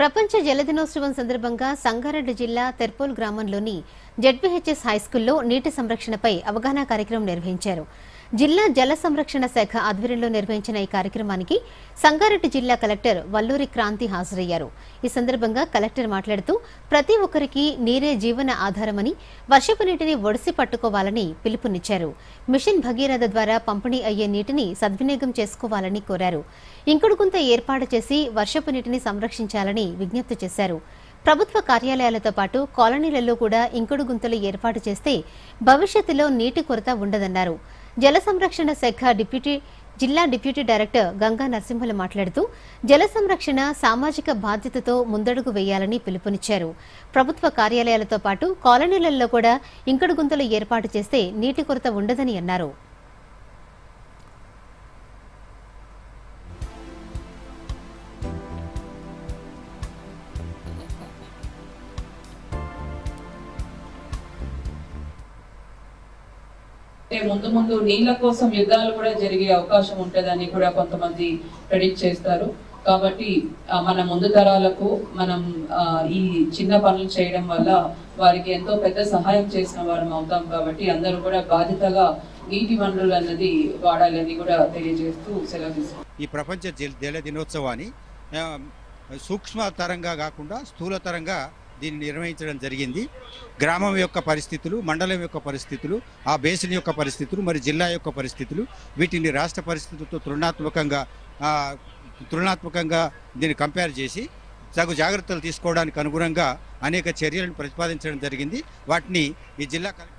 ప్రపంచ జల దినోత్సవం సందర్భంగా సంగారెడ్డి జిల్లా తెర్పోల్ గ్రామంలోని జెడ్పీహెచ్ఎస్ హైస్కూల్లో నీటి సంరక్షణపై అవగాహన కార్యక్రమం నిర్వహించారు. జిల్లా జల సంరక్షణ శాఖ ఆధ్వర్యంలో నిర్వహించిన ఈ కార్యక్రమానికి సంగారెడ్డి జిల్లా కలెక్టర్ వల్లూరి క్రాంతి హాజరయ్యారు. ఈ సందర్భంగా కలెక్టర్ మాట్లాడుతూ ప్రతి ఒక్కరికి నీరే జీవన ఆధారమని వర్షపు నీటిని ఒడిసి పట్టుకోవాలని పిలుపునిచ్చారు. మిషన్ భగీరథ ద్వారా పంపిణీ అయ్యే నీటిని సద్వినియోగం చేసుకోవాలని కోరారు. ఇంకుడుగుంత ఏర్పాటు చేసి వర్షపు నీటిని సంరక్షించాలని విజ్ఞప్తి చేశారు. ప్రభుత్వ కార్యాలయాలతో పాటు కాలనీలలో కూడా ఇంకుడు గుంతలు ఏర్పాటు చేస్తే భవిష్యత్తులో నీటి కొరత ఉండదన్నారు. జల సంరక్షణ శాఖ డిప్యూటీ జిల్లా డిప్యూటీ డైరెక్టర్ గంగా నరసింహులు మాట్లాడుతూ జల సంరక్షణ సామాజిక బాధ్యతతో ముందడుగు వేయాలని పిలుపునిచ్చారు. ప్రభుత్వ కార్యాలయాలతో పాటు కాలనీలలో కూడా ఇంకడు గుంతలు ఏర్పాటు చేస్తే నీటి కొరత ఉండదని అన్నారు. ముందు ముందు నీళ్ళ కోసం యుద్ధాలు కూడా జరిగే అవకాశం ఉంటుందని కూడా కొంతమంది ప్రెడిక్ట్ చేస్తారు. కాబట్టి మన ముందు తరాలకు మనం ఈ చిన్న పనులు చేయడం వల్ల వారికి ఎంతో పెద్ద సహాయం చేసిన వారం అవుతాం కాబట్టి అందరూ కూడా బాధ్యతగా నీటి వనరులు అన్నది వాడాలని కూడా తెలియజేస్తూ సెలవు తీసుకుంటాం ఈ ప్రపంచ జల దినోత్సవాన్ని సూక్ష్మ సూక్ష్మతరంగా కాకుండా స్థూలతరంగా దీన్ని నిర్వహించడం జరిగింది. గ్రామం యొక్క పరిస్థితులు మండలం యొక్క పరిస్థితులు ఆ బేసిన్ యొక్క పరిస్థితులు మరి జిల్లా యొక్క పరిస్థితులు వీటిని రాష్ట్ర పరిస్థితులతో తృణాత్మకంగా ఆ, తృణాత్మకంగా దీన్ని కంపేర్ చేసి తగు జాగ్రత్తలు తీసుకోవడానికి అనుగుణంగా అనేక చర్యలను ప్రతిపాదించడం జరిగింది. వాటిని ఈ జిల్లా కలెక్టర్